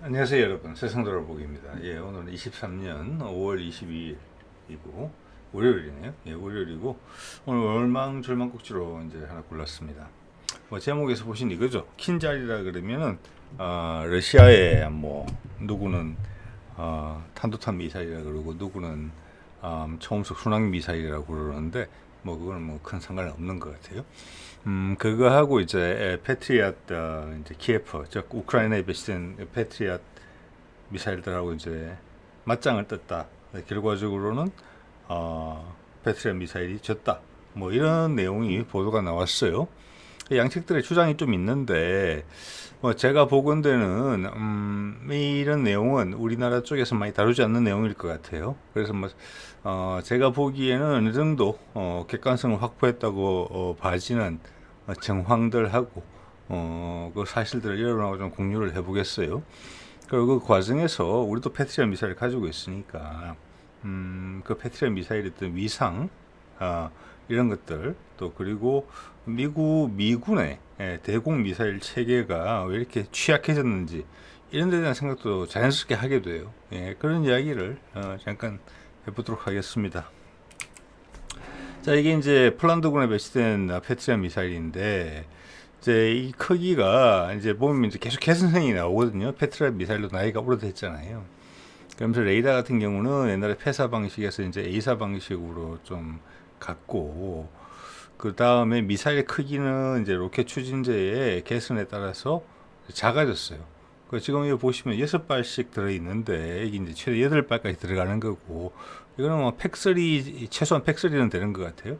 안녕하세요 여러분. 세상돌아보기입니다. 예 오늘은 23년 5월 22일이고 월요일이네요. 예 월요일이고 오늘 월망절망꼭지로 이제 하나 골랐습니다. 뭐 제목에서 보신 이거죠? 킨자리라 그러면은 아 러시아의 뭐 누구는 아 탄도탄 미사일이라 그러고 누구는 아, 초음속 순항 미사일이라고 그러는데 뭐 그거는 뭐큰 상관은 없는 것 같아요. 음 그거하고 이제 패트리앗 어, 이제 키예프 즉 우크라이나에 배치된 패트리앗 미사일들하고 이제 맞짱을 떴다. 결과적으로는 어, 패트리앗 미사일이 졌다. 뭐 이런 내용이 보도가 나왔어요. 양측들의 주장이 좀 있는데 뭐 제가 보건대는 음, 이런 내용은 우리나라 쪽에서 많이 다루지 않는 내용일 것 같아요. 그래서 뭐 어, 제가 보기에는 어느 정도 어, 객관성을 확보했다고 어, 봐지는 어, 정황들하고 어, 그 사실들을 여러분하고 좀 공유를 해보겠어요. 그리고 그 과정에서 우리도 패트리아 미사일을 가지고 있으니까 음, 그 패트리아 미사일의 어떤 위상 아, 이런 것들 또 그리고 미국 미군의 예, 대공 미사일 체계가 왜 이렇게 취약해졌는지 이런 데 대한 생각도 자연스럽게 하게 돼요. 예, 그런 이야기를 어, 잠깐 해보도록 하겠습니다. 자, 이게 이제 폴란드군에 배치된 패트리아 미사일인데 이제 이 크기가 이제 보면 이제 계속 개선성이 나오거든요. 패트리아 미사일도 나이가 오래됐잖아요. 그러면서 레이더 같은 경우는 옛날에 폐사 방식에서 이제 A사 방식으로 좀 갔고 그 다음에 미사일 크기는 이제 로켓 추진제의 개선에 따라서 작아졌어요. 그 지금 여기 보시면 여섯 발씩 들어 있는데 이게 이제 최대 여덟 발까지 들어가는 거고 이거는 뭐 팩3 최소한 팩3는 되는 것 같아요.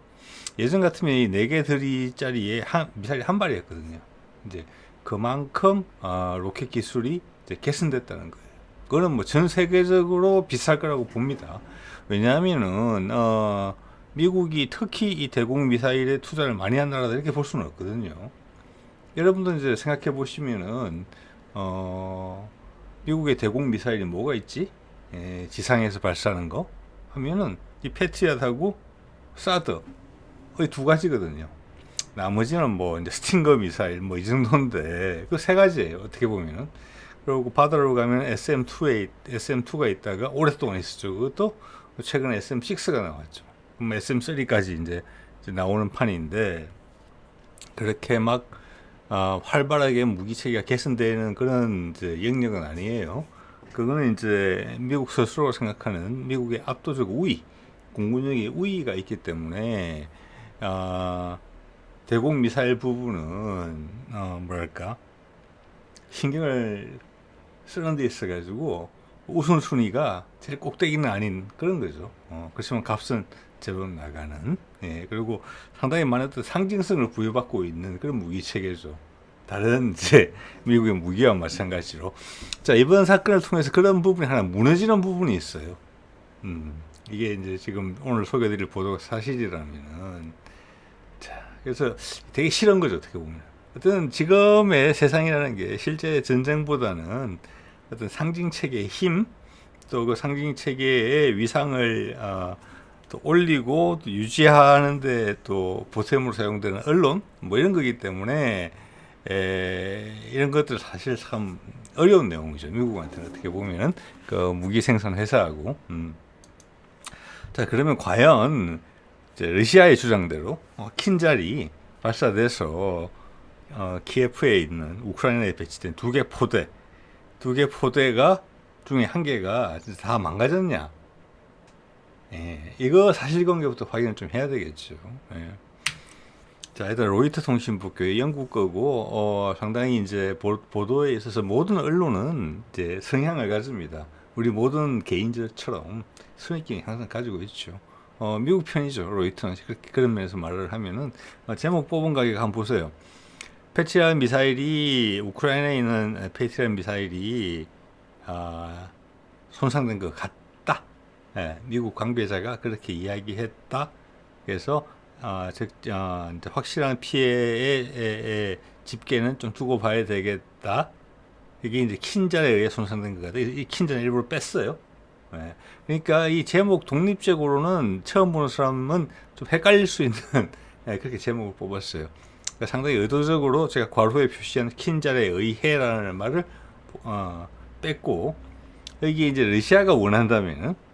예전 같으면 이 네 개 들이짜리에 한 미사일이 한 발이었거든요. 이제 그만큼 아, 로켓 기술이 이제 개선됐다는 거예요. 그거는 뭐 전 세계적으로 비쌀 거라고 봅니다. 왜냐하면은 어, 미국이 특히 이 대공 미사일에 투자를 많이 한 나라다 이렇게 볼 수는 없거든요. 여러분들 이제 생각해 보시면은 어, 미국의 대공 미사일이 뭐가 있지? 예, 지상에서 발사하는 거 하면은 이 패트리앗하고 사드 거의 두 가지거든요. 나머지는 뭐 이제 스팅거 미사일 뭐 이 정도인데 그 세 가지예요. 어떻게 보면은 그리고 바다로 가면 SM2에 SM2가 있다가 오랫동안 있었죠. 그것도 최근에 SM6가 나왔죠. 그럼 SM3까지 이제, 이제 나오는 판인데 그렇게 막 어, 활발하게 무기 체계가 개선되는 그런 이제 영역은 아니에요. 그거는 이제 미국 스스로 생각하는 미국의 압도적 우위, 공군력의 우위가 있기 때문에 어, 대공 미사일 부분은 어, 뭐랄까 신경을 쓰는 데 있어 가지고 우선순위가 제일 꼭대기는 아닌 그런 거죠. 어, 그렇지만 값은 제법 나가는. 예, 그리고 상당히 많은 또 상징성을 부여받고 있는 그런 무기 체계죠. 다른 이제 미국의 무기와 마찬가지로. 자, 이번 사건을 통해서 그런 부분이 하나 무너지는 부분이 있어요. 음, 이게 이제 지금 오늘 소개드릴 보도가 사실이라면은. 자, 그래서 되게 싫은 거죠, 어떻게 보면. 어떤 지금의 세상이라는 게 실제 전쟁보다는 어떤 상징 체계의 힘, 또 그 상징 체계의 위상을 어, 또 올리고 또 유지하는데 또 보탬으로 사용되는 언론 뭐 이런 거기 때문에 에, 이런 것들 사실 참 어려운 내용이죠 미국한테는 어떻게 보면은 그 무기 생산 회사하고 음. 자 그러면 과연 이제 러시아의 주장대로 어, 킨자리 발사돼서 어, 키예프에 있는 우크라이나에 배치된 두 개 포대 두 개 포대가 중에 한 개가 다 망가졌냐? 예, 이거 사실관계부터 확인을 좀 해야 되겠죠. 예. 자, 일단 로이터 통신부 교 영국 거고 어, 상당히 이제 보, 보도에 있어서 모든 언론은 이제 성향을 가집니다. 우리 모든 개인들처럼 선입견이 항상 가지고 있죠. 어, 미국 편이죠. 로이터는 그렇게 그런 면에서 말을 하면은 어, 제목 뽑은 가격 한번 보세요. 패트리아 미사일이 우크라이나에 있는 패트리아 미사일이 아, 손상된 것 같다. 예, 미국 관계자가 그렇게 이야기했다. 그래서 아, 즉 아, 확실한 피해의 에, 에, 집계는 좀 두고 봐야 되겠다. 이게 이제 킨잔에 의해 손상된 것 같다. 이 킨잔 일부러 뺐어요. 예, 그러니까 이 제목 독립적으로는 처음 보는 사람은 좀 헷갈릴 수 있는 예, 그렇게 제목을 뽑았어요. 그러니까 상당히 의도적으로 제가 괄호에 표시한 킨잘에 의해라는 말을 어, 뺐고 여기 이제 러시아가 원한다면은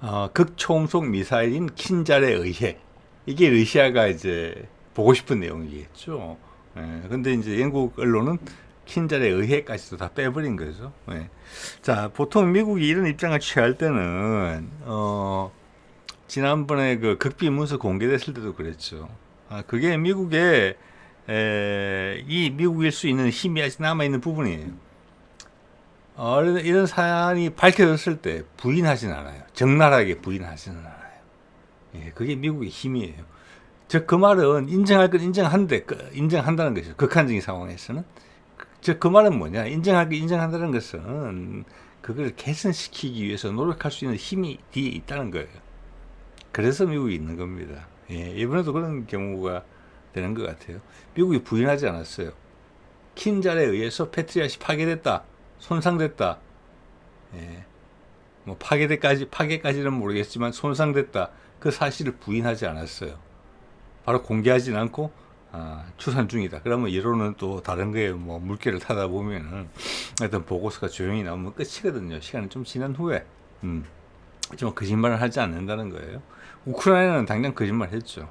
어, 극초음속 미사일인 킨잘에 의해 이게 러시아가 이제 보고 싶은 내용이겠죠. 예, 근데 이제 영국 언론은 킨잘에 의해까지도 다 빼버린 거죠. 예. 자, 보통 미국이 이런 입장을 취할 때는 어, 지난번에 그 극비 문서 공개됐을 때도 그랬죠. 아, 그게 미국의 에, 이 미국일 수 있는 힘이 아직 남아 있는 부분이에요. 어, 이런- 사안이 밝혀졌을 때 부인하진 않아요. 적나라하게 부인하지는 않아요. 예, 그게 미국의 힘이에요. 즉, 그 말은 인정할 건 인정한데, 그- 인정한다는 것이죠. 극한적인 상황에서는. 즉, 그 말은 뭐냐. 인정할 건 인정한다는 것은 그걸 개선시키기 위해서 노력할 수 있는 힘이 뒤에 있다는 거예요. 그래서 미국이 있는 겁니다. 예, 이번에도 그런 경우가 되는 것 같아요. 미국이 부인하지 않았어요. 킨잘에 의해서 패트리앗이 파괴됐다. 손상됐다. 예. 뭐 파괴대까지 파괴까지는 모르겠지만 손상됐다. 그 사실을 부인하지 않았어요. 바로 공개하진 않고 아, 추산 중이다. 그러면 이론은 또 다른 거에 뭐 물개를 타다 보면은 어떤 보고서가 조용히 나오면 끝이거든요. 시간이 좀 지난 후에. 음. 하지만 거짓말을 하지 않는다는 거예요. 우크라이나는 당장 거짓말 했죠.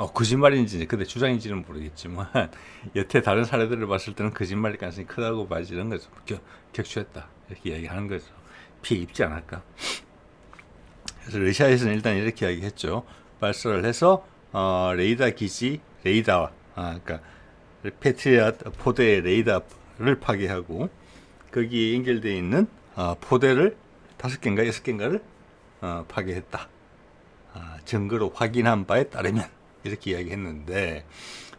어, 거짓말인지 그때 주장인지는 모르겠지만 여태 다른 사례들을 봤을 때는 거짓말일 가능성이 크다고 봐지 이런 거죠. 격, 격추했다 이렇게 이야기하는 거죠. 피해 입지 않을까. 그래서 러시아에서는 일단 이렇게 이야기했죠. 발사를 해서 어, 레이더 기지 레이더 아 그러니까 패트리앗 포대의 레이더를 파괴하고 거기에 연결되어 있는 어, 포대를 다섯 개인가 여섯 개인가를 어, 파괴했다. 아, 증거로 확인한 바에 따르면 이렇게 이야기했는데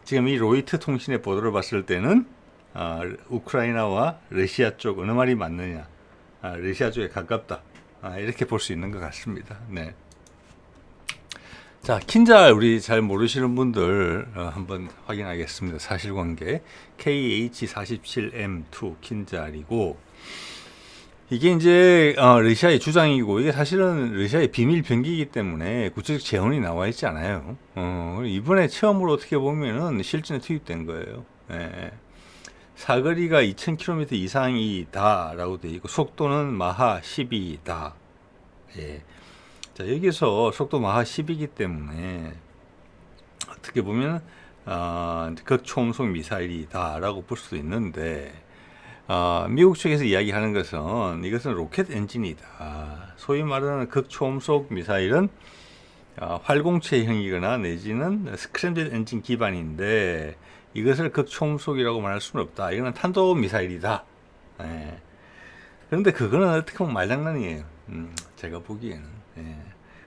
지금 이 로이트 통신의 보도를 봤을 때는 아, 우크라이나와 러시아 쪽 어느 말이 맞느냐 아, 러시아 쪽에 가깝다 아, 이렇게 볼 수 있는 것 같습니다. 네. 자, 킨잘 우리 잘 모르시는 분들 어, 한번 확인하겠습니다. 사실관계 KH47M2 킨잘이고 이게 이제 어, 러시아의 주장이고 이게 사실은 러시아의 비밀 병기이기 때문에 구체적 재원이 나와 있지 않아요. 어, 이번에 처음으로 어떻게 보면은 실전에 투입된 거예요. 예. 사거리가 2,000km 이상이다라고 돼 있고 속도는 마하 10이다. 예. 자 여기서 속도 마하 10이기 때문에 어떻게 보면 어, 극초음속 미사일이다라고 볼 수도 있는데 어, 미국 측에서 이야기하는 것은 이것은 로켓 엔진이다. 소위 말하는 극초음속 미사일은 어, 활공체형이거나 내지는 스크램블 엔진 기반인데 이것을 극초음속이라고 말할 수는 없다. 이거는 탄도 미사일이다. 예. 그런데 그거는 어떻게 보면 말장난이에요. 음, 제가 보기에는. 예.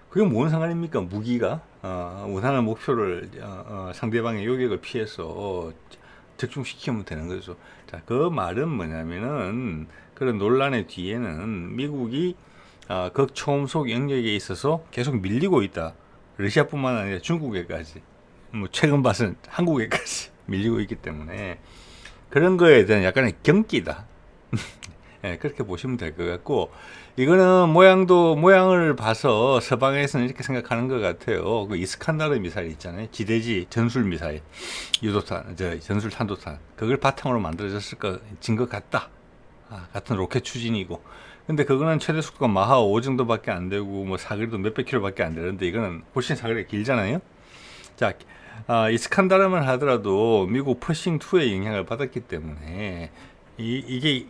그게 뭔 상관입니까? 무기가 어, 원하는 목표를 어, 어, 상대방의 요격을 피해서 적중시키면 되는 거죠. 자, 그 말은 뭐냐면은 그런 논란의 뒤에는 미국이 어, 극초음속 영역에 있어서 계속 밀리고 있다. 러시아뿐만 아니라 중국에까지, 뭐 최근 봐서는 한국에까지 밀리고 있기 때문에 그런 거에 대한 약간의 경기다. 예, 그렇게 보시면 될 것 같고 이거는 모양도 모양을 봐서 서방에서는 이렇게 생각하는 것 같아요. 그 이스칸다르 미사일 있잖아요. 지대지 전술 미사일, 유도탄, 저 전술 탄도탄 그걸 바탕으로 만들어졌을 것진 것 같다. 아, 같은 로켓 추진이고. 근데 그거는 최대 속도가 마하 5 정도밖에 안 되고 뭐 사거리도 몇백 킬로밖에 안 되는데 이거는 훨씬 사거리가 길잖아요. 자, 아, 이스칸다르만 하더라도 미국 퍼싱 2의 영향을 받았기 때문에 이, 이게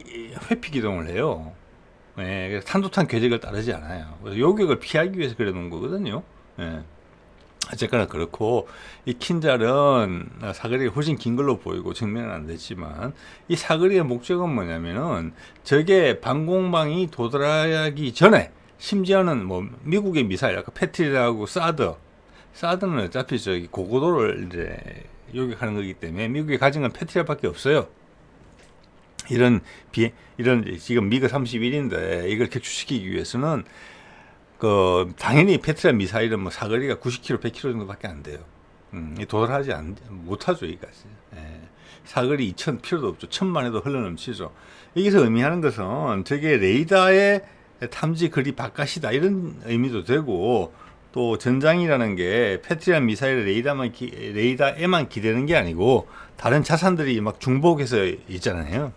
회피 기동을 해요. 예, 그래서 탄도탄 궤적을 따르지 않아요. 그래서 요격을 피하기 위해서 그래 놓은 거거든요. 예. 어쨌거나 그렇고 이 킨잘은 사거리가 훨씬 긴 걸로 보이고 증명은 안 됐지만 이 사거리의 목적은 뭐냐면은 적의 방공망이 도달하기 전에 심지어는 뭐 미국의 미사일 아까 패트리하고 사드 사드는 어차피 저기 고고도를 이제 요격하는 거기 때문에 미국이 가진 건 패트리밖에 없어요. 이런 비 이런 지금 미그 31인데 이걸 격추시키기 위해서는 그 당연히 페트라 미사일은 뭐 사거리가 90km, 100km 정도밖에 안 돼요. 음, 이 도달하지 않, 못하죠 여기까지. 예. 사거리 2천 필요도 없죠. 천만 해도 흘러넘치죠. 여기서 의미하는 것은 저게 레이더의 탐지 거리 바깥이다 이런 의미도 되고 또 전장이라는 게 패트리아 미사일 레이더만 기, 레이더에만 기대는 게 아니고 다른 자산들이 막 중복해서 있잖아요.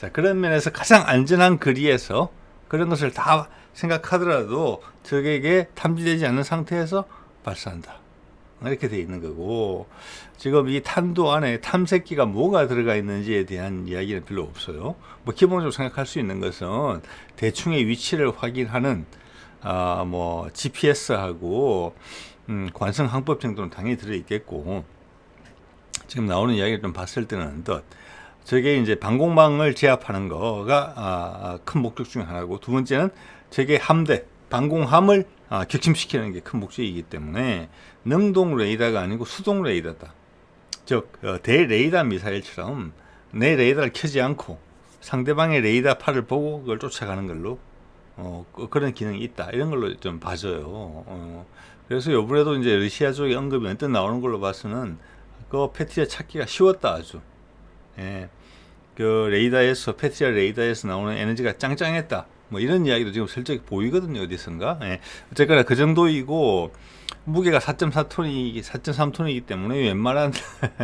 자 그런 면에서 가장 안전한 거리에서 그런 것을 다 생각하더라도 적에게 탐지되지 않는 상태에서 발사한다. 이렇게 돼 있는 거고 지금 이 탄도 안에 탐색기가 뭐가 들어가 있는지에 대한 이야기는 별로 없어요. 뭐 기본적으로 생각할 수 있는 것은 대충의 위치를 확인하는 아 뭐 GPS하고 음, 관성 항법 정도는 당연히 들어 있겠고 지금 나오는 이야기를 좀 봤을 때는 더 저게 이제 방공망을 제압하는 거가 아, 큰 목적 중에 하나고 두 번째는 저게 함대 방공함을 아, 격침시키는 게 큰 목적이기 때문에 능동 레이더가 아니고 수동 레이더다. 즉 어, 대레이더 미사일처럼 내 레이더를 켜지 않고 상대방의 레이더 팔을 보고 그걸 쫓아가는 걸로 어, 그- 그런 기능이 있다. 이런 걸로 좀 봐줘요. 어, 그래서 요번에도 이제 러시아 쪽에 언급이 언뜻 나오는 걸로 봐서는 그 패티아 찾기가 쉬웠다 아주. 예. 그 레이더에서 패티아 레이더에서 나오는 에너지가 짱짱했다. 뭐 이런 이야기도 지금 슬쩍 보이거든요 어디선가. 예. 어쨌거나 그 정도이고 무게가 4.4톤이 4.3톤이기 때문에 웬만한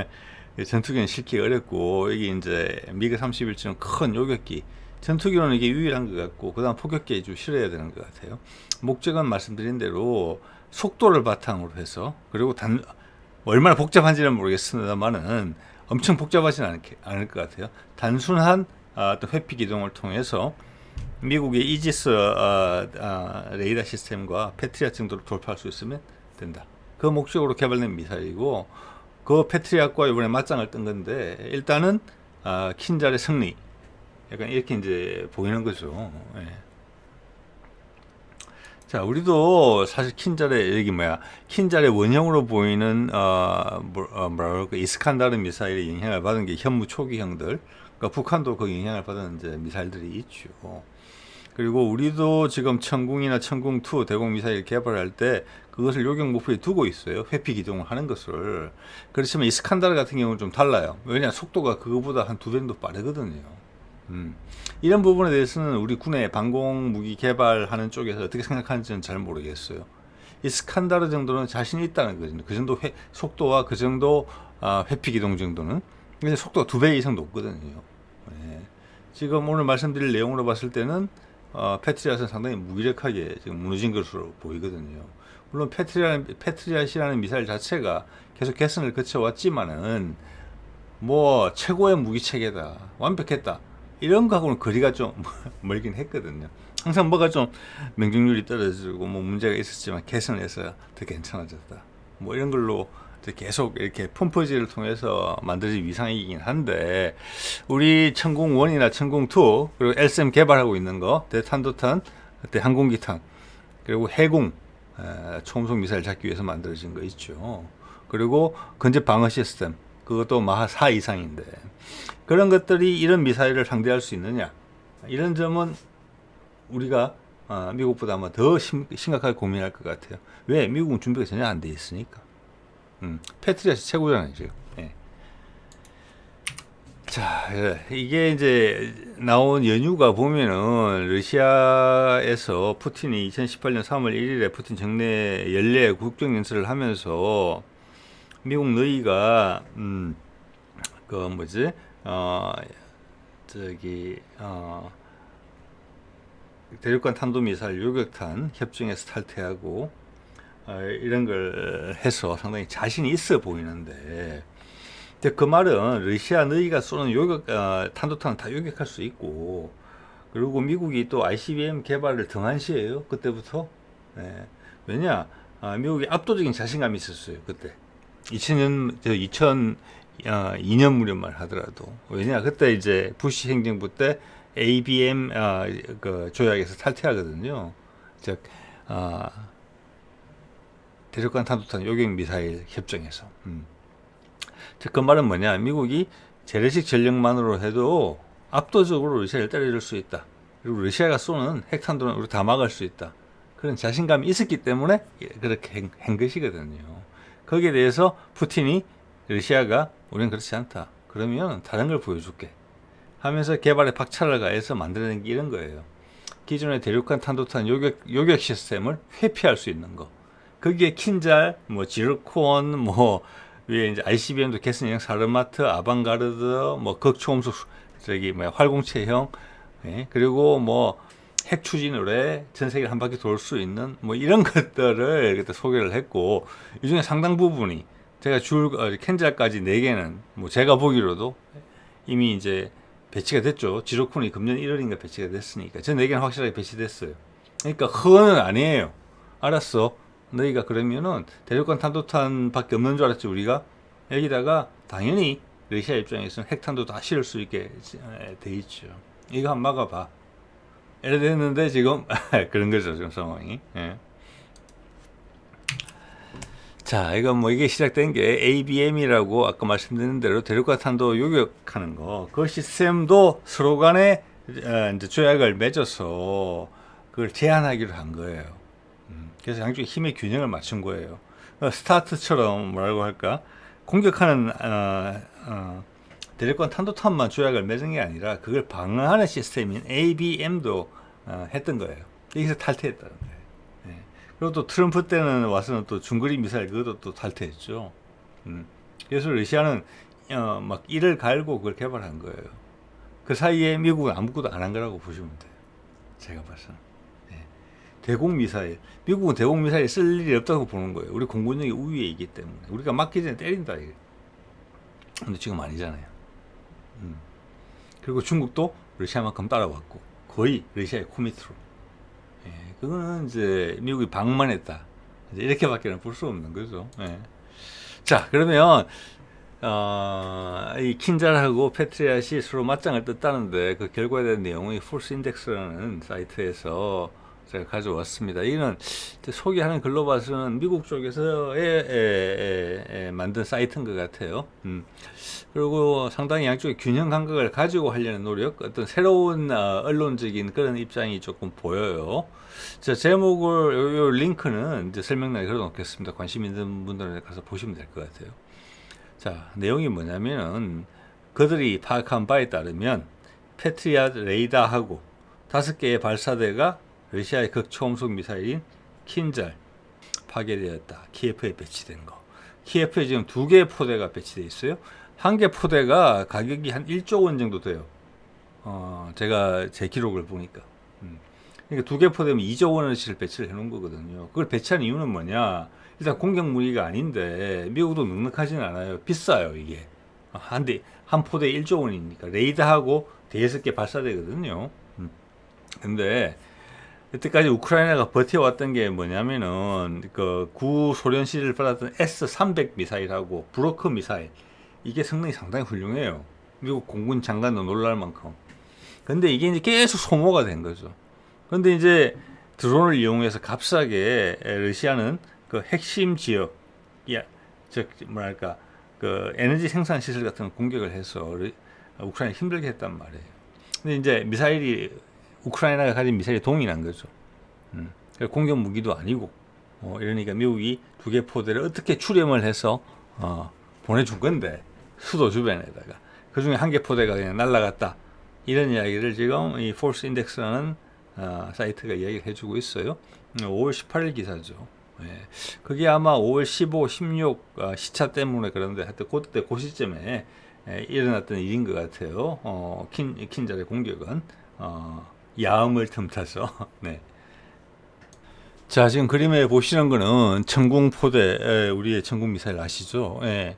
전투기는 실기 어렵고 이게 이제 미그 31처럼 큰 요격기 전투기로는 이게 유일한 것 같고 그다음 포격기에 좀 실어야 되는 것 같아요. 목적은 말씀드린 대로 속도를 바탕으로 해서 그리고 단 얼마나 복잡한지는 모르겠습니다만은 엄청 복잡하지는 않, 않을 것 같아요. 단순한 아, 어떤 회피 기동을 통해서 미국의 이지스 아, 아, 레이더 시스템과 패트리아 정도로 돌파할 수 있으면 된다. 그 목적으로 개발된 미사일이고 그 패트리아과 이번에 맞짱을 뜬 건데 일단은 아, 킨잘의 승리 약간 이렇게 이제 보이는 거죠. 예. 자, 우리도 사실 킨잘의 여기 뭐야 킨잘의 원형으로 보이는 어, 뭐, 어 그럴까 이스칸다르 미사일의 영향을 받은 게 현무 초기형들, 그러니까 북한도 그 영향을 받은 이제 미사일들이 있죠. 그리고 우리도 지금 천궁이나 천궁2 대공 미사일 개발할 때 그것을 요격 목표에 두고 있어요. 회피 기동을 하는 것을. 그렇지만 이스칸다르 같은 경우는 좀 달라요. 왜냐 속도가 그거보다 한 두배 정도 빠르거든요. 음. 이런 부분에 대해서는 우리 군의 방공 무기 개발하는 쪽에서 어떻게 생각하는지는 잘 모르겠어요. 이 스칸다르 정도는 자신이 있다는 거죠. 그 정도 회, 속도와 그 정도 아, 회피 기동 정도는. 근데 속도가 두 배 이상 높거든요. 예. 지금 오늘 말씀드릴 내용으로 봤을 때는 어, 패트리앗은 상당히 무기력하게 지금 무너진 것으로 보이거든요. 물론 패트리앗, 패트리앗이라는 미사일 자체가 계속 개선을 거쳐왔지만은 뭐 최고의 무기 체계다, 완벽했다 이런 거하고는 거리가 좀 멀긴 했거든요. 항상 뭐가 좀 명중률이 떨어지고 뭐 문제가 있었지만 개선해서 더 괜찮아졌다. 뭐 이런 걸로 계속 이렇게 펌프질을 통해서 만들어진 위상이긴 한데 우리 천궁 1이나 천궁 2 그리고 LSM 개발하고 있는 거 대탄도탄, 대항공기탄 그리고 해공 에, 초음속 미사일 잡기 위해서 만들어진 거 있죠. 그리고 근접 방어 시스템 그것도 마하 4 이상인데 그런 것들이 이런 미사일을 상대할 수 있느냐 이런 점은 우리가 어, 미국보다 아마 더 심, 심각하게 고민할 것 같아요. 왜 미국은 준비가 전혀 안 돼 있으니까. 음, 패트리아시 최고잖아요 지금. 예. 자, 예, 이게 이제 나온 연유가 보면은 러시아에서 푸틴이 2018년 3월 1일에 푸틴 정례 연례 국정 연설을 하면서 미국 너희가 음, 그 뭐지 어 저기 어 대륙간 탄도미사일 요격탄 협정에서 탈퇴하고 어, 이런 걸 해서 상당히 자신이 있어 보이는데 근데 그 말은 러시아 너희가 쏘는 요격 어, 탄도탄은 다 요격할 수 있고 그리고 미국이 또 ICBM 개발을 등한시해요 그때부터 네. 왜냐 아, 미국이 압도적인 자신감이 있었어요 그때 2000년 저 2002년 무렵만 하더라도 왜냐 그때 이제 부시 행정부 때 ABM 아, 그 조약에서 탈퇴하거든요. 즉 아, 대륙간 탄도탄 요격 미사일 협정에서. 음. 즉 그 말은 뭐냐? 미국이 재래식 전력만으로 해도 압도적으로 러시아를 때려줄 수 있다. 그리고 러시아가 쏘는 핵탄두는 우리 다 막을 수 있다. 그런 자신감이 있었기 때문에 그렇게 한, 한 것이거든요. 거기에 대해서 푸틴이 러시아가 우리는 그렇지 않다. 그러면 다른 걸 보여줄게. 하면서 개발에 박차를 가해서 만들어낸 게 이런 거예요. 기존의 대륙간 탄도탄 요격, 요격 시스템을 회피할 수 있는 거. 거기에 킨잘, 뭐 지르콘, 뭐 위에 이제 ICBM도 개선형 사르마트, 아방가르드, 뭐 극초음속 저기 뭐 활공체형 예, 그리고 뭐 핵 추진으로 해전 세계를 한 바퀴 돌 수 있는 뭐 이런 것들을 그때 소개를 했고 이 중에 상당 부분이 제가 줄 어, 캔잘까지 네 개는 뭐 제가 보기로도 이미 이제 배치가 됐죠. 지로쿤이 금년 1월인가 배치가 됐으니까 저네 개는 확실하게 배치됐어요. 그러니까 그거는 아니에요. 알았어. 너희가 그러면은 대륙간 탄도탄밖에 없는 줄 알았지 우리가 여기다가 당연히 러시아 입장에서는 핵탄도 다 실을 수 있게 돼 있죠. 이거 한번 막아봐. 이래 됐는데 지금 그런 거죠 지금 상황이. 예. 자, 이건 뭐 이게 시작된 게 ABM이라고 아까 말씀드린 대로 대륙간 탄도 요격하는 거. 그 시스템도 서로 간에 어, 이제 조약을 맺어서 그걸 제한하기로 한 거예요. 음, 그래서 양쪽의 힘의 균형을 맞춘 거예요. 어, 스타트처럼 뭐라고 할까? 공격하는 어, 어, 대륙간 탄도탄만 조약을 맺은 게 아니라 그걸 방어하는 시스템인 ABM도 어, 했던 거예요. 여기서 탈퇴했다는 거예요. 예. 그리고 또 트럼프 때는 와서는 또 중거리 미사일 그것도 또 탈퇴했죠. 음. 그래서 러시아는 어, 막 이를 갈고 그걸 개발한 거예요. 그 사이에 미국은 아무것도 안 한 거라고 보시면 돼요. 제가 봐서는. 예. 대공 미사일. 미국은 대공 미사일 쓸 일이 없다고 보는 거예요. 우리 공군력이 우위에 있기 때문에. 우리가 맞기 전에 때린다. 이게. 근데 지금 아니잖아요. 음. 그리고 중국도 러시아만큼 따라왔고 거의 러시아의 코미트로. 예, 그거는 이제 미국이 방만했다. 이제 이렇게밖에는 볼 수 없는 거죠. 예. 자, 그러면 어, 이 킨잘하고 패트리앗이 서로 맞짱을 떴다는데 그 결과에 대한 내용이 폴스 인덱스라는 사이트에서 제가 가져왔습니다. 이는 소개하는 글로 봐서는 미국 쪽에서 에, 에, 에, 만든 사이트인 것 같아요. 음. 그리고 상당히 양쪽의 균형 감각을 가지고 하려는 노력, 어떤 새로운 어, 언론적인 그런 입장이 조금 보여요. 자, 제목을, 요, 요 링크는 이제 설명란에 걸어 놓겠습니다. 관심 있는 분들은 가서 보시면 될 것 같아요. 자, 내용이 뭐냐면은 그들이 파악한 바에 따르면 패트리앗 레이더하고 다섯 개의 발사대가 러시아의 극초음속 미사일인 킨잘 파괴되었다. 키예프에 배치된 거. 키예프에 지금 두 개의 포대가 배치되어 있어요. 한 개 포대가 가격이 한 1조 원 정도 돼요. 어, 제가 제 기록을 보니까. 음. 그러니까 두 개 포대면 2조 원어치를 배치를 해놓은 거거든요. 그걸 배치한 이유는 뭐냐? 일단 공격 무기가 아닌데 미국도 넉넉하진 않아요. 비싸요 이게. 한 대, 한 포대 1조 원이니까 레이더하고 대여섯 개 발사되거든요. 음. 근데 여태까지 우크라이나가 버텨왔던 게 뭐냐면은 그 구소련 시대를 받았던 S-300 미사일하고 브로커 미사일 이게 성능이 상당히 훌륭해요. 미국 공군 장관도 놀랄 만큼. 근데 이게 이제 계속 소모가 된 거죠. 근데 이제 드론을 이용해서 값싸게 러시아는 그 핵심 지역, 야, 즉 뭐랄까 그 에너지 생산 시설 같은 공격을 해서 우크라이나 힘들게 했단 말이에요. 근데 이제 미사일이 우크라이나가 가진 미사일이 동일한 거죠. 음. 공격 무기도 아니고 어, 이러니까 미국이 두 개 포대를 어떻게 추렴을 해서 어, 보내준 건데 수도 주변에다가 그 중에 한 개 포대가 그냥 날라갔다 이런 이야기를 지금 이 폴스 인덱스라는 어, 사이트가 이야기를 해주고 있어요. 5월 18일 기사죠. 예. 그게 아마 5월 15, 16 어, 시차 때문에 그런데 하여튼 그때 그 시점에 예, 일어났던 일인 것 같아요. 어, 킨, 킨잘의 공격은 어, 야음을 틈타서 네. 자 지금 그림에 보시는 거는 천궁포대 에, 우리의 천궁 미사일 아시죠? 예.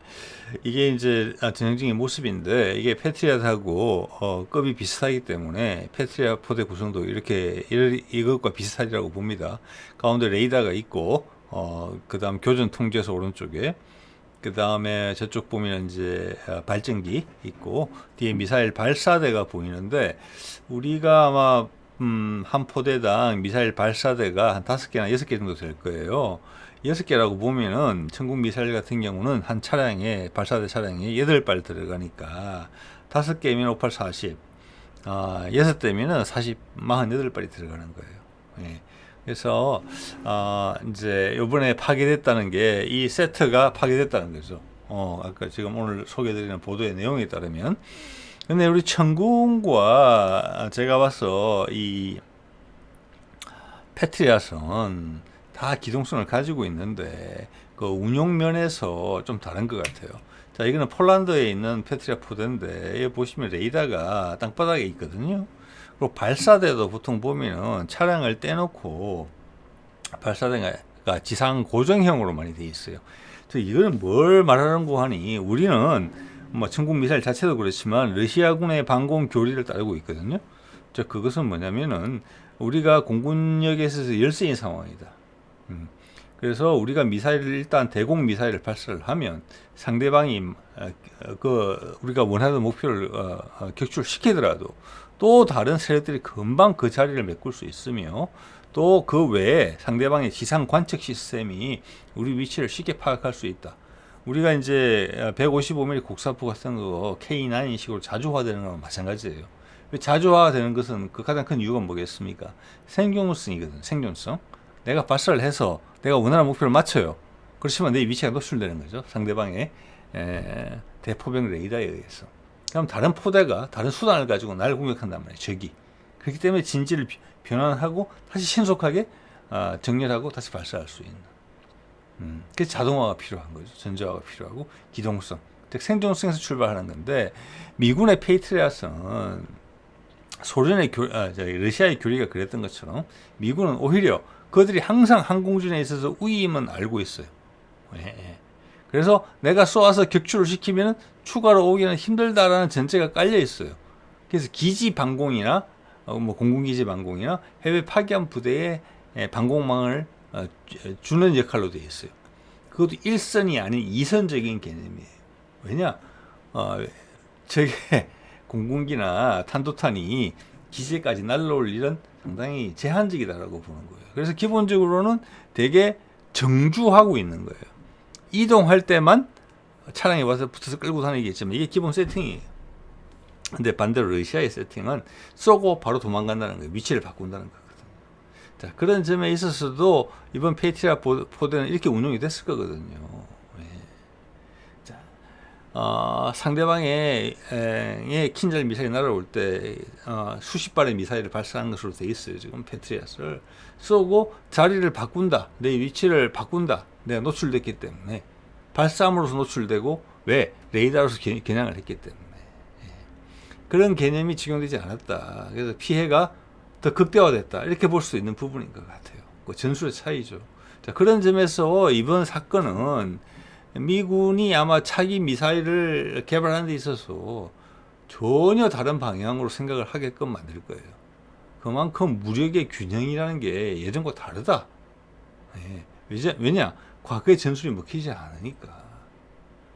이게 이제 아, 전형적인 모습인데 이게 패트리앗하고 어, 급이 비슷하기 때문에 패트리앗 포대 구성도 이렇게 이, 이것과 비슷하리라고 봅니다. 가운데 레이더가 있고 어, 그다음 교전 통제소 오른쪽에 그 다음에 저쪽 보면 이제 아, 발전기 있고 뒤에 미사일 발사대가 보이는데 우리가 아마 음, 한 포대당 미사일 발사대가 한 다섯 개나 여섯 개 정도 될 거예요. 여섯 개라고 보면은 천국 미사일 같은 경우는 한 차량에 발사대 차량에 여덟 발 들어가니까 다섯 개면 5, 8, 40. 아, 여섯 대면은 40, 48발이 들어가는 거예요. 예. 그래서 어, 이제 요번에 파괴됐다는 게 이 세트가 파괴됐다는 거죠. 어, 아까 지금 오늘 소개드리는 보도의 내용에 따르면 근데 우리 천궁과 제가 봐서 이 패트리아선 다 기동성을 가지고 있는데 그 운용 면에서 좀 다른 것 같아요. 자, 이거는 폴란드에 있는 페트리아 포대인데 여기 보시면 레이더가 땅바닥에 있거든요. 그리고 발사대도 보통 보면은 차량을 떼놓고 발사대가 지상 고정형으로 많이 돼 있어요. 저 이거는 뭘 말하는 거 하니 우리는 뭐 천국 미사일 자체도 그렇지만 러시아군의 방공 교리를 따르고 있거든요. 저 그것은 뭐냐면은 우리가 공군력에 있어서 열세인 상황이다. 음. 그래서 우리가 미사일을 일단 대공 미사일을 발사를 하면 상대방이 어, 그 우리가 원하는 목표를 어, 어, 격출시키더라도 또 다른 세력들이 금방 그 자리를 메꿀 수 있으며 또 그 외에 상대방의 지상 관측 시스템이 우리 위치를 쉽게 파악할 수 있다. 우리가 이제 155mm 국사포 같은 거 K9 식으로 자주화되는 거랑 마찬가지예요. 자주화되는 것은 그 가장 큰 이유가 뭐겠습니까? 생존성이거든. 생존성. 내가 발사를 해서 내가 원하는 목표를 맞춰요. 그렇지만 내 위치가 노출되는 거죠. 상대방의 에, 대포병 레이더에 의해서. 그럼 다른 포대가 다른 수단을 가지고 날 공격한단 말이에요. 적이. 그렇기 때문에 진지를 비- 변환하고 다시 신속하게 아, 정렬하고 다시 발사할 수 있는. 음, 그래서 자동화가 필요한 거죠. 전자화가 필요하고 기동성. 즉 생존성에서 출발하는 건데 미군의 페이트리아스는 소련의 교, 아, 러시아의 교리가 그랬던 것처럼 미군은 오히려 그들이 항상 항공준에 있어서 우위임은 알고 있어요. 예, 예. 그래서 내가 쏘아서 격추를 시키면 추가로 오기는 힘들다라는 전제가 깔려 있어요. 그래서 기지 방공이나 어, 뭐 공군기지 방공이나 해외 파기한 부대의 예, 방공망을 어, 주- 주는 역할로 되어 있어요. 그것도 일선이 아닌 이선적인 개념이에요. 왜냐, 어, 저게 공군기나 탄도탄이 기지까지 날라올 일은 상당히 제한적이다라고 보는 거예요. 그래서 기본적으로는 되게 정주하고 있는 거예요. 이동할 때만 차량에 와서 붙어서 끌고 다니겠지만 이게 기본 세팅이에요. 근데 반대로 러시아의 세팅은 쏘고 바로 도망간다는 거예요. 위치를 바꾼다는 거거든요. 자, 그런 점에 있어서도 이번 페이트리아 포- 포대는 이렇게 운용이 됐을 거거든요. 어, 상대방의 에, 의 킨잘 미사일이 날아올 때 어, 수십 발의 미사일을 발사한 것으로 돼 있어요. 지금 페트리아스를 쏘고 자리를 바꾼다. 내 위치를 바꾼다. 내가 노출됐기 때문에 발사함으로서 노출되고 왜 레이더로서 개- 겨냥을 했기 때문에 예. 그런 개념이 적용되지 않았다. 그래서 피해가 더 극대화됐다. 이렇게 볼 수 있는 부분인 것 같아요. 그 전술의 차이죠. 자, 그런 점에서 이번 사건은 미군이 아마 차기 미사일을 개발하는 데 있어서 전혀 다른 방향으로 생각을 하게끔 만들 거예요. 그만큼 무력의 균형이라는 게 예전과 다르다. 예. 왜냐? 과거의 전술이 먹히지 않으니까.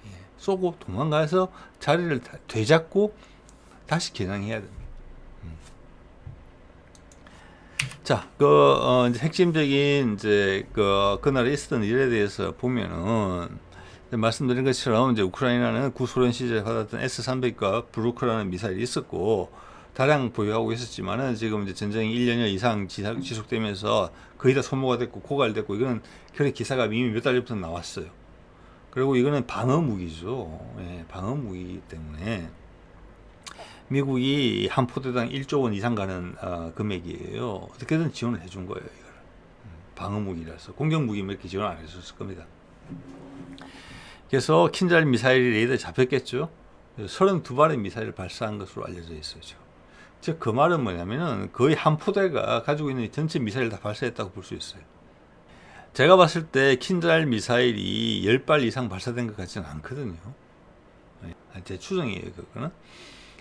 예. 쏘고 도망가서 자리를 다- 되잡고 다시 겨냥해야 됩니다. 음. 자, 그, 어, 이제 핵심적인, 이제, 그, 그날에 있었던 일에 대해서 보면은, 말씀드린 것처럼, 이제 우크라이나는 구소련 시절에 받았던 S-300과 브루크라는 미사일이 있었고, 다량 보유하고 있었지만은, 지금 이제 전쟁이 1년여 이상 지속- 지속되면서 거의 다 소모가 됐고, 고갈됐고, 이거는 그런 기사가 이미 몇 달 전부터 나왔어요. 그리고 이거는 방어 무기죠. 예, 방어 무기이기 때문에, 미국이 한 포대당 1조 원 이상 가는 어, 금액이에요. 어떻게든 지원을 해준 거예요, 이걸. 음, 방어 무기라서 공격 무기면 이렇게 지원 안 해줬을 겁니다. 그래서 킨잘 미사일이 레이더에 잡혔겠죠. 32발의 미사일을 발사한 것으로 알려져 있어요. 즉, 그 말은 뭐냐면은 거의 한 포대가 가지고 있는 전체 미사일을 다 발사했다고 볼 수 있어요. 제가 봤을 때 킨잘 미사일이 10발 이상 발사된 것 같지는 않거든요. 네, 제 추정이에요, 그거는.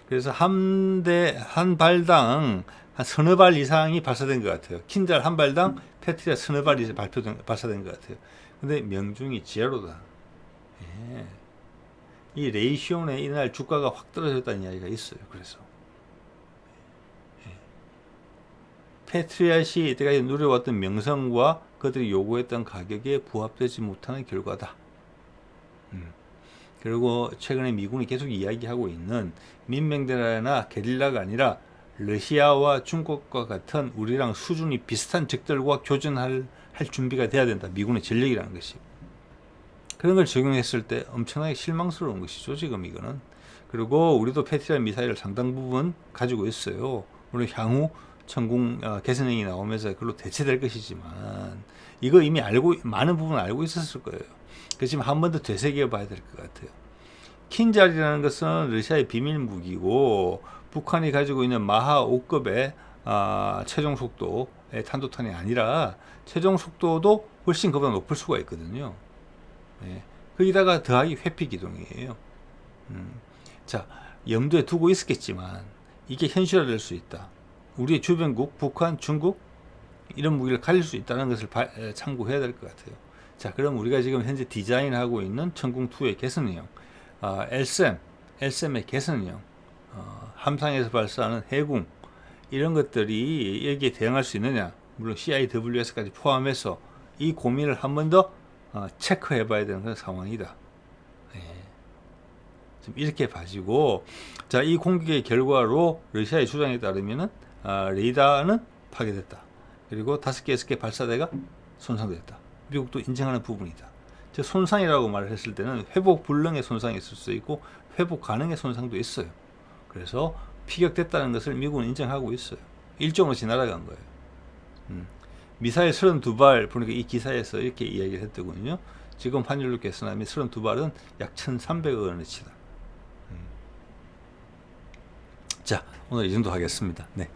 그래서 한 대, 한 발당 한 서너 발 이상이 발사된 것 같아요. 킨잘 한 발당 페트리아 서너 발이 발표된, 발사된 것 같아요. 근데 명중이 제로다. 예. 이 레이시온에 이날 주가가 확 떨어졌다는 이야기가 있어요. 그래서. 예. 페트리아시 이때까지 누려왔던 명성과 그들이 요구했던 가격에 부합되지 못하는 결과다. 음. 그리고 최근에 미군이 계속 이야기하고 있는 민병대나 게릴라가 아니라 러시아와 중국과 같은 우리랑 수준이 비슷한 적들과 교전할 할 준비가 돼야 된다. 미군의 전력이라는 것이. 그런 걸 적용했을 때 엄청나게 실망스러운 것이죠. 지금 이거는. 그리고 우리도 패트리아 미사일을 상당 부분 가지고 있어요. 물론 향후 천궁 어, 개선행이 나오면서 그걸로 대체될 것이지만 이거 이미 알고 많은 부분 알고 있었을 거예요. 그렇지만 한 번 더 되새겨 봐야 될 것 같아요. 킨잘이라는 것은 러시아의 비밀 무기고 북한이 가지고 있는 마하 5급의 아, 최종 속도의 탄도탄이 아니라 최종 속도도 훨씬 그보다 높을 수가 있거든요. 예. 거기다가 더하기 회피 기동이에요. 음. 자, 염두에 두고 있었겠지만 이게 현실화될 수 있다. 우리의 주변국, 북한, 중국 이런 무기를 가릴 수 있다는 것을 바, 에, 참고해야 될 것 같아요. 자, 그럼 우리가 지금 현재 디자인하고 있는 천궁2의 개선형, 아, LSM, LSM의 개선형, 어, 함상에서 발사하는 해궁 이런 것들이 여기에 대응할 수 있느냐? 물론 CIWS까지 포함해서 이 고민을 한 번 더 어, 체크해 봐야 되는 그런 상황이다. 예. 좀 이렇게 봐지고 자 이 공격의 결과로 러시아의 주장에 따르면은 아, 레이더는 파괴됐다. 그리고 다섯 개, 여섯 개 발사대가 손상됐다. 미국도 인정하는 부분이다. 즉 손상이라고 말을 했을 때는 회복 불능의 손상이 있을 수 있고 회복 가능의 손상도 있어요. 그래서 피격됐다는 것을 미국은 인정하고 있어요. 일종으로 지나간 거예요. 음. 미사일 32발 보니까 이 기사에서 이렇게 이야기를 했더군요. 지금 환율로 계산하면 32발은 약 1,300억 원어치다. 음. 자, 오늘 이 정도 하겠습니다. 네.